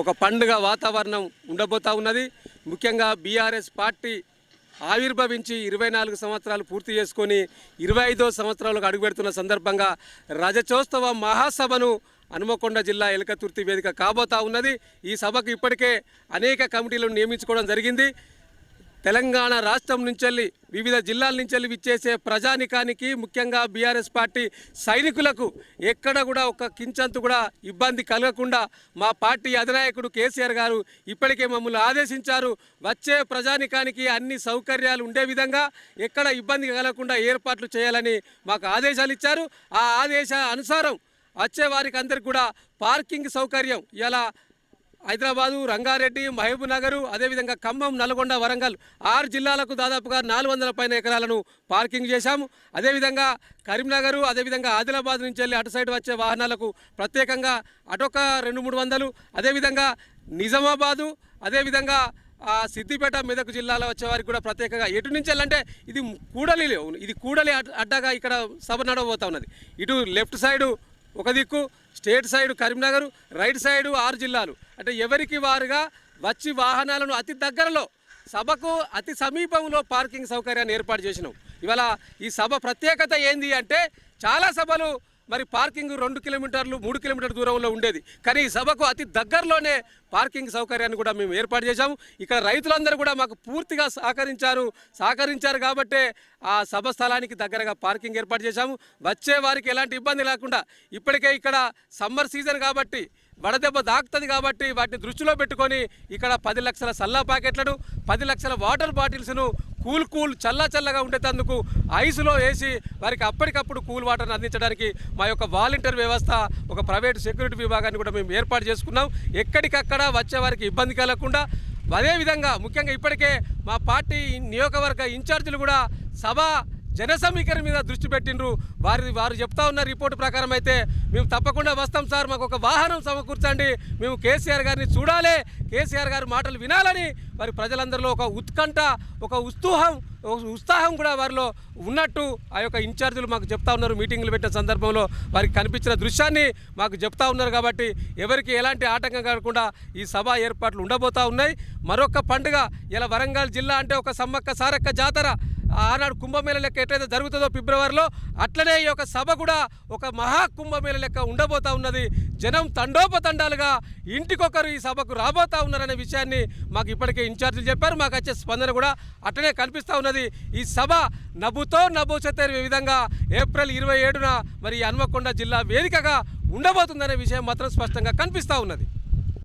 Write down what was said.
ఒక పండుగ వాతావరణం ఉండబోతా ఉన్నది. ముఖ్యంగా బీఆర్ఎస్ పార్టీ ఆవిర్భవించి ఇరవై నాలుగు సంవత్సరాలు పూర్తి చేసుకొని ఇరవై ఐదో సంవత్సరాలకు అడుగుపెడుతున్న సందర్భంగా రజచోత్సవ మహాసభను హనుమకొండ జిల్లా ఎలకతుర్తి వేదిక కాబోతా ఉన్నది. ఈ సభకు ఇప్పటికే అనేక కమిటీలను నియమించుకోవడం జరిగింది. తెలంగాణ రాష్ట్రం నుంచి వివిధ జిల్లాల నుంచి విచ్చేసే ప్రజానికానికి ముఖ్యంగా బీఆర్ఎస్ పార్టీ సైనికులకు ఎక్కడ కూడా ఒక కించంతు కూడా ఇబ్బంది కలగకుండా మా పార్టీ అధినాయకుడు కేసీఆర్ గారు ఇప్పటికే మమ్మల్ని ఆదేశించారు. వచ్చే ప్రజానికానికి అన్ని సౌకర్యాలు ఉండే విధంగా ఎక్కడ ఇబ్బంది కలగకుండా ఏర్పాట్లు చేయాలని మాకు ఆదేశాలు ఇచ్చారు. ఆ ఆదేశ అనుసారం వచ్చే వారికి అందరికి కూడా పార్కింగ్ సౌకర్యం ఇలా హైదరాబాదు రంగారెడ్డి మహబూబ్ నగరు అదేవిధంగా ఖమ్మం నల్గొండ వరంగల్ ఆరు జిల్లాలకు దాదాపుగా నాలుగు వందల పైన ఎకరాలను పార్కింగ్ చేశాము. అదేవిధంగా కరీంనగర్ అదేవిధంగా ఆదిలాబాద్ నుంచి వెళ్ళి అటు సైడ్ వచ్చే వాహనాలకు ప్రత్యేకంగా అటొక రెండు మూడు వందలు. అదేవిధంగా నిజామాబాదు అదేవిధంగా సిద్దిపేట మెదక్ జిల్లాలో వచ్చే వారికి కూడా ప్రత్యేకంగా ఎటు నుంచి వెళ్ళంటే ఇది కూడలి ఇది కూడలి అడ్- అడ్డగా ఇక్కడ సభ నడవబోతా ఉన్నది. ఇటు లెఫ్ట్ సైడు ఒక దిక్కు state side Karimnagar right side ఆరు జిల్లాలు. అంటే ఎవరికి వారుగా వచ్చి వాహనాలను అతి దగ్గరలో సభకు అతి సమీపంలో పార్కింగ్ సౌకర్యాన్ని ఏర్పాటు చేసినాం. ఇవాళ ఈ సభ ప్రత్యేకత ఏంది అంటే చాలా సభలు మరి పార్కింగ్ రెండు కిలోమీటర్లు మూడు కిలోమీటర్ దూరంలో ఉండేది. కానీ ఈ సభకు అతి దగ్గరలోనే పార్కింగ్ సౌకర్యాన్ని కూడా మేము ఏర్పాటు చేశాము. ఇక్కడ రైతులందరూ కూడా మాకు పూర్తిగా సహకరించారు సహకరించారు కాబట్టే ఆ సభ స్థలానికి దగ్గరగా పార్కింగ్ ఏర్పాటు చేశాము. వచ్చే వారికి ఎలాంటి ఇబ్బంది లేకుండా ఇప్పటికే ఇక్కడ సమ్మర్ సీజన్ కాబట్టి వడదెబ్బ దాకుతుంది కాబట్టి వాటిని దృష్టిలో పెట్టుకొని ఇక్కడ పది లక్షల సల్లా ప్యాకెట్లను పది లక్షల వాటర్ బాటిల్స్ను కూల్ కూల్ చల్ల చల్లగా ఉండేటందుకు ఐస్లో వేసి వారికి అప్పటికప్పుడు కూల్ వాటర్ని అందించడానికి మా యొక్క వాలంటీర్ వ్యవస్థ ఒక ప్రైవేట్ సెక్యూరిటీ విభాగాన్ని కూడా మేము ఏర్పాటు చేసుకున్నాం. ఎక్కడికక్కడ వచ్చే వారికి ఇబ్బంది కలగకుండా అదేవిధంగా ముఖ్యంగా ఇప్పటికే మా పార్టీ నియోజకవర్గ ఇన్ఛార్జీలు కూడా సభ జన సమీకరణ మీద దృష్టి పెట్టిండ్రు. వారి వారు చెప్తా ఉన్న రిపోర్టు ప్రకారం అయితే మేము తప్పకుండా వస్తాం సార్ మాకు ఒక వాహనం సమకూర్చండి. మేము కేసీఆర్ గారిని చూడాలి. కేసీఆర్ గారి మాటలు వినాలని వారి ప్రజలందరిలో ఒక ఉత్కంఠ ఒక ఉత్సాహం ఉత్సాహం కూడా వారిలో ఉన్నట్టు ఆ యొక్క ఇన్ఛార్జీలు మాకు చెప్తా ఉన్నారు. మీటింగ్లు పెట్టిన సందర్భంలో వారికి కనిపించిన దృశ్యాన్ని మాకు చెప్తా ఉన్నారు కాబట్టి ఎవరికి ఎలాంటి ఆటంకం కాకుండా ఈ సభ ఏర్పాట్లు ఉండబోతా ఉన్నాయి. మరొక పండుగ ఇలా వరంగల్ జిల్లా అంటే ఒక సమ్మక్క సారక్క జాతర ఆనాడు కుంభమేళ లెక్క ఎట్లయితే జరుగుతుందో ఫిబ్రవరిలో అట్లనే ఈ యొక్క సభ కూడా ఒక మహా కుంభమేళ లెక్క ఉండబోతా ఉన్నది. జనం తండోపతండాలుగా ఇంటికొకరు ఈ సభకు రాబోతా ఉన్నారనే విషయాన్ని మాకు ఇప్పటికే ఇన్ఛార్జీలు చెప్పారు. మాకు వచ్చే స్పందన కూడా అట్లనే కనిపిస్తూ ఉన్నది. ఈ సభ నవ్వుతో నవ్వుచతే విధంగా ఏప్రిల్ ఇరవై ఏడున మరి హన్మకొండ జిల్లా వేదికగా ఉండబోతుందనే విషయం మాత్రం స్పష్టంగా కనిపిస్తూ ఉన్నది.